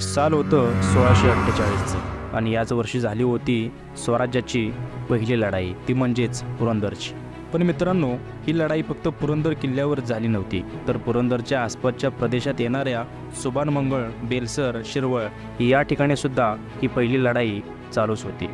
साल होतं सोळाशे अठ्ठेचाळीसचं. आणि याच वर्षी झाली होती स्वराज्याची पहिली लढाई ती म्हणजेच पुरंदरची. पण मित्रांनो ही लढाई फक्त पुरंदर किल्ल्यावर झाली नव्हती. तर पुरंदरच्या आसपासच्या प्रदेशात येणाऱ्या सुभानमंगळ बेलसर शिरवळ या ठिकाणी सुद्धा ही पहिली लढाई चालूच होती.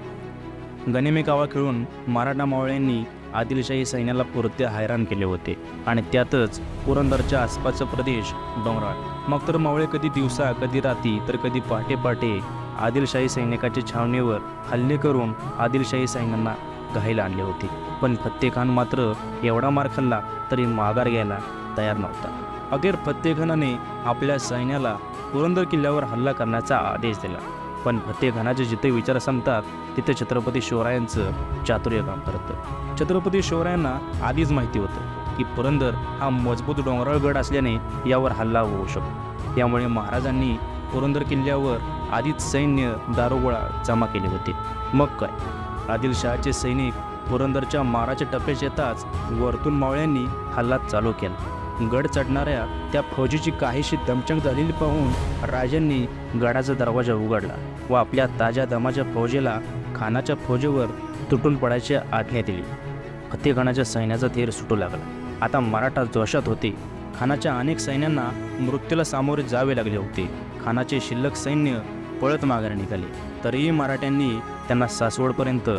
गनिमी कावा खेळून मराठा मावळ्यांनी आदिलशाही सैन्याला पुरते हैराण केले होते आणि त्यातच पुरंदरच्या आसपासचा प्रदेश डोंगराळ. मग तर मावळे कधी दिवसा कधी रात्री तर कधी पहाटे पहाटे आदिलशाही सैनिकाच्या छावणीवर हल्ले करून आदिलशाही सैन्यांना घाईला आणले होते. पण फत्तेखान मात्र एवढा मार खाल्ला तरी माघार घ्यायला तयार नव्हता. अखेर फत्तेखानाने आपल्या सैन्याला पुरंदर किल्ल्यावर हल्ला करण्याचा आदेश दिला. पण फत्तेखानाचे जिथे विचार संपतात तिथे छत्रपती शिवरायांचं चातुर्य काम करतं. छत्रपती शिवरायांना आधीच माहिती होतं की पुरंदर हा मजबूत डोंगराळ गड असल्याने यावर हल्ला होऊ शकतो. त्यामुळे महाराजांनी पुरंदर किल्ल्यावर आधीच सैन्य दारोगोळा जमा केले होते. मग काय? आदिलशहाचे सैनिक पुरंदरच्या माराच्या टप्प्यात येताच वरतून मावळ्यांनी हल्ला चालू केला. गड चढणाऱ्या त्या फौजीची काहीशी दमचक झालेली पाहून राजांनी गडाचा दरवाजा उघडला. व आपल्या ताज्या दमाच्या फौजेला खानाच्या फौजेवर तुटून पडायची आज्ञा दिली. फतेखानाच्या सैन्याचा थेर सुटू लागला. आता मराठा जोशात होते. खानाच्या अनेक सैन्यांना मृत्यूला सामोरे जावे लागले होते. खानाचे शिल्लक सैन्य पळत माघारी निघाले. तरीही मराठ्यांनी त्यांना सासवडपर्यंत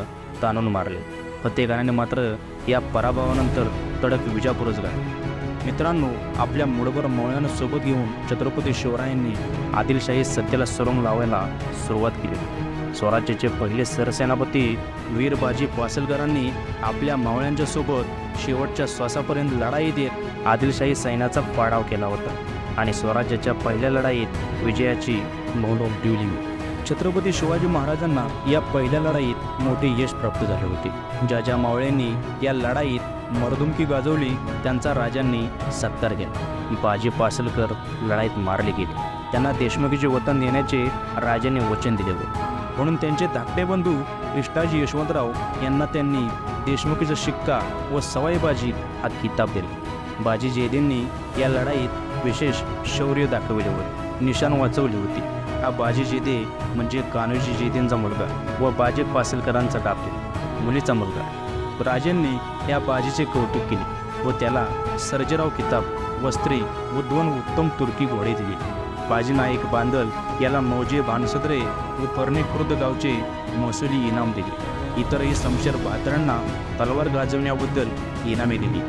ताणून मारले. फतेखानाने मात्र या पराभवानंतर तडक विजापूरच गाठले. मित्रांनो आपल्या मुडभर मौळ्यानं सोबत घेऊन छत्रपती शिवरायांनी आदिलशाही सत्तेला सरंग लावायला सुरुवात केली. स्वराज्याचे पहिले सरसेनापती वीरबाजी पासलकरांनी आपल्या मावळ्यांच्या सोबत शेवटच्या श्वासापर्यंत लढाई देत आदिलशाही सैन्याचा पाडाव केला होता आणि स्वराज्याच्या पहिल्या लढाईत विजयाची नोंद होती छत्रपती शिवाजी महाराजांना या पहिल्या लढाईत मोठे यश प्राप्त झाले होते. ज्या ज्या मावळ्यांनी या लढाईत मरदुमकी गाजवली त्यांचा राजांनी सत्कार केला. बाजी पासलकर लढाईत मारले गेले. त्यांना देशमुखीचे वतन देण्याचे राजांनी वचन दिले होते. म्हणून त्यांचे धाकटे बंधू इष्टाजी यशवंतराव यांना त्यांनी देशमुखीचा शिक्का व सवाईबाजी हा किताब दिला. बाजी जेदेंनी या लढाईत विशेष शौर्य दाखवले होते. निशाण वाचवली होती. हा बाजी जेदे म्हणजे कान्होजी जेदेंचा मुलगा व बाजी पासलकरांचा डापे मुलीचा मुलगा. राजांनी या बाजीचे कौतुक केले व त्याला सर्जेराव किताब वस्त्रे व दोन उत्तम तुर्की घोडे दिले. बाजी नाईक बांदल याला मौजे भानसदरे व परणे खुर्द गावचे महसुली इनाम दिले. इतरही समशेर बहादरांना तलवार गाजवण्याबद्दल इनामे दिली.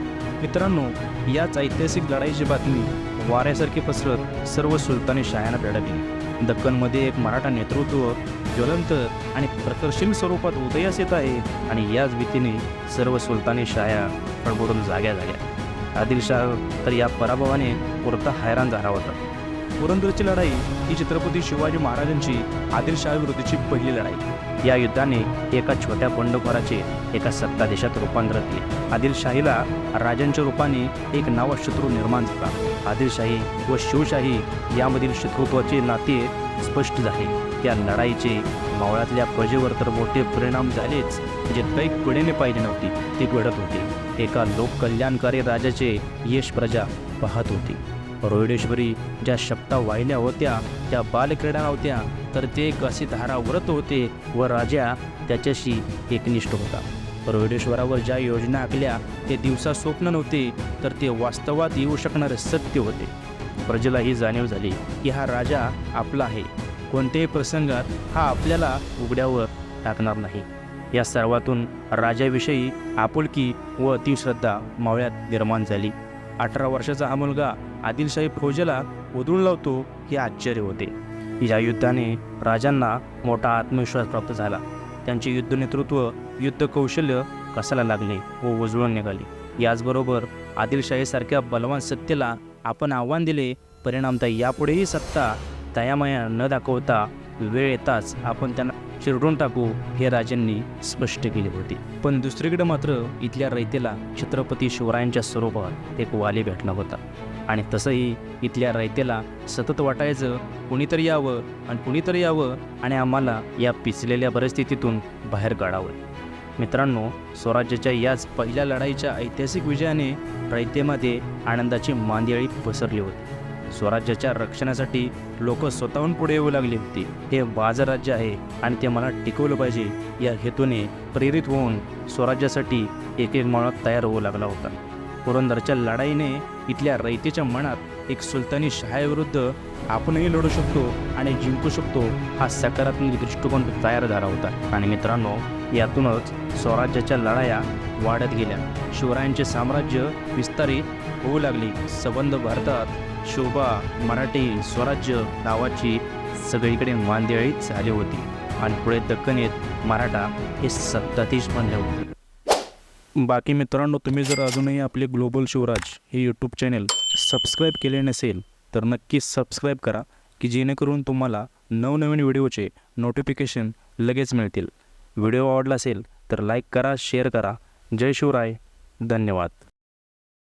मित्रांनो याच ऐतिहासिक लढाईची बातमी वाऱ्यासारखी पसरत सर्व सुलतानी शायांना दिली. दक्कनमध्ये एक मराठा नेतृत्व ज्वलंत आणि प्रकर्षील स्वरूपात उदयास येत आहे आणि याच भीतीने सर्व सुलतानी शाया खडबडून जाग्या झाल्या. आदिलशाह तर या पराभवाने पुरता हैराण झाला होता. पुरंदरची लढाई ही छत्रपती शिवाजी महाराजांची आदिलशाहाविरुद्धची पहिली लढाई. या युद्धाने एका छोट्या बंडखोराचे एका सत्तादेशात रूपांतर केले. आदिलशाहीला राजांच्या रूपाने एक नवा शत्रू निर्माण झाला. आदिलशाही व शिवशाही यामधील शत्रुत्वाचे नाते स्पष्ट झाले. त्या लढाईचे मावळातल्या प्रजेवर तर मोठे परिणाम झालेच जे काही कडेने पाहिजे नव्हती ते घडत होते. एका लोककल्याणकारी राजाचे यश प्रजा पाहत होती. रोहिडेश्वरी ज्या शब्दा वाहिल्या होत्या त्या बालक्रीडा नव्हत्या तर ते एक असे धारा व्रत होते व राजा त्याच्याशी एकनिष्ठ होता. रोहिडेश्वरावर ज्या योजना आखल्या ते दिवसा स्वप्न नव्हते तर ते वास्तवात येऊ शकणारे सत्य होते. प्रजेला ही जाणीव झाली की हा राजा आपला आहे. कोणत्याही प्रसंगात हा आपल्याला उघड्यावर टाकणार नाही. या सर्वातून राजाविषयी आपुलकी व अतिश्रद्धा मावळ्यात निर्माण झाली. अठरा वर्षाचा हा मुलगा आदिलशाही फौजेला उधळून लावतो हे आश्चर्य होते. या युद्धाने राजांना मोठा आत्मविश्वास प्राप्त झाला. त्यांचे युद्ध नेतृत्व युद्ध कौशल्य कसाला लागले व उजळून निघाले. याचबरोबर आदिलशाहीसारख्या बलवान सत्तेला आपण आव्हान दिले परिणामतः यापुढेही सत्ता तयामया न दाखवता वेळ येताच आपण त्यांना चिरडून टाकू हे राजांनी स्पष्ट केले होते. पण दुसरीकडे मात्र इथल्या रयतेला छत्रपती शिवरायांच्या स्वरूपात एक वाली भेटला होता. आणि तसंही इथल्या रयतेला सतत वाटायचं कुणीतरी यावं आणि कुणीतरी यावं आणि आम्हाला या पिचलेल्या परिस्थितीतून बाहेर काढावं. मित्रांनो स्वराज्याच्या याच पहिल्या लढाईच्या ऐतिहासिक विजयाने रयतेमध्ये आनंदाची मांदियाळी पसरली होती. स्वराज्याच्या रक्षणासाठी लोक स्वतःहून पुढे येऊ लागली होती. हे माझं राज्य आहे आणि ते मला टिकवलं पाहिजे. या हेतूने प्रेरित होऊन स्वराज्यासाठी एक एक माणूस तयार होऊ लागला होता. पुरंदरच्या लढाईने इथल्या रयतेच्या मनात एक सुलतानी शहाविरुद्ध आपणही लढू शकतो आणि जिंकू शकतो हा सकारात्मक दृष्टिकोन तयार झाला होता. आणि मित्रांनो यातूनच स्वराज्याच्या लढाया वाढत गेल्या. शिवरायांचे साम्राज्य विस्तारित होऊ लागले. संबंध भारतात शोभा मराठी स्वराज्य नावाची सगळीकडे मांदियाळीच झाली होती. आणि पुढे दक्कनेत मराठा हे सत्ताधीश बनले होते. बाकी मित्रांनो तुम्ही जर अजूनही आपले ग्लोबल शिवराज हे यूट्यूब चॅनल सबस्क्राईब केले नसेल तर नक्कीच सबस्क्राईब करा की जेणेकरून तुम्हाला नवनवीन व्हिडिओचे नोटिफिकेशन लगेच मिळतील. व्हिडिओ आवडला असेल तर लाईक करा शेअर करा. जय शिवराय. धन्यवाद.